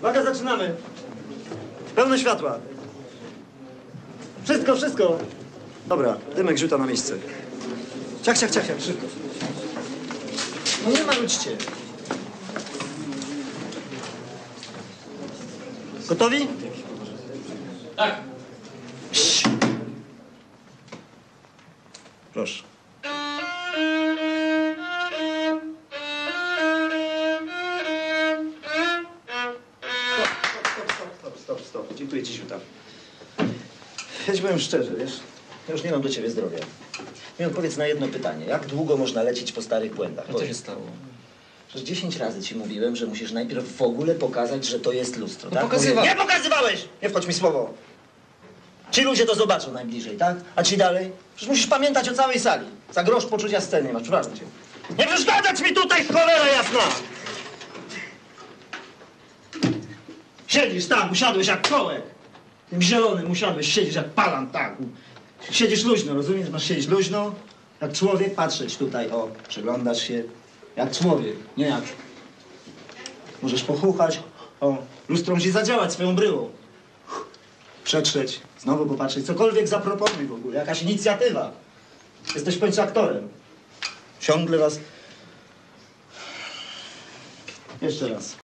Uwaga, zaczynamy. Pełne światła. Wszystko, wszystko. Dobra, dymek rzuta na miejsce. Ciach, ciach, ciach, ciach, szybko. No nie marudźcie. Gotowi? Tak. Proszę. Stop, stop. Dziękuję ci, Ziuta. Ja ci powiem szczerze, wiesz, ja już nie mam do ciebie zdrowia. Mi odpowiedz na jedno pytanie. Jak długo można lecieć po starych błędach? Co się stało? Przecież 10 razy ci mówiłem, że musisz najpierw w ogóle pokazać, że to jest lustro, No tak? pokazywałem. Nie pokazywałeś! Nie wchodź mi słowo. Ci ludzie to zobaczą najbliżej, tak? A ci dalej? Przecież musisz pamiętać o całej sali. Za grosz poczucia sceny masz, przepraszam cię. Nie przeszkadzać mi tutaj, cholera jasna! Siedzisz tak, usiadłeś jak kołek. Tym zielonym usiadłeś, siedzisz jak palan, tak. Siedzisz luźno, rozumiesz? Masz siedzieć luźno, jak człowiek, patrzeć tutaj, o, przyglądasz się, jak człowiek, nie jak... Możesz pochuchać, o, lustro musi zadziałać swoją bryłą. Przetrzeć, znowu popatrzeć, cokolwiek zaproponuj w ogóle, jakaś inicjatywa. Jesteś końcu aktorem. Ciągle was... Jeszcze raz.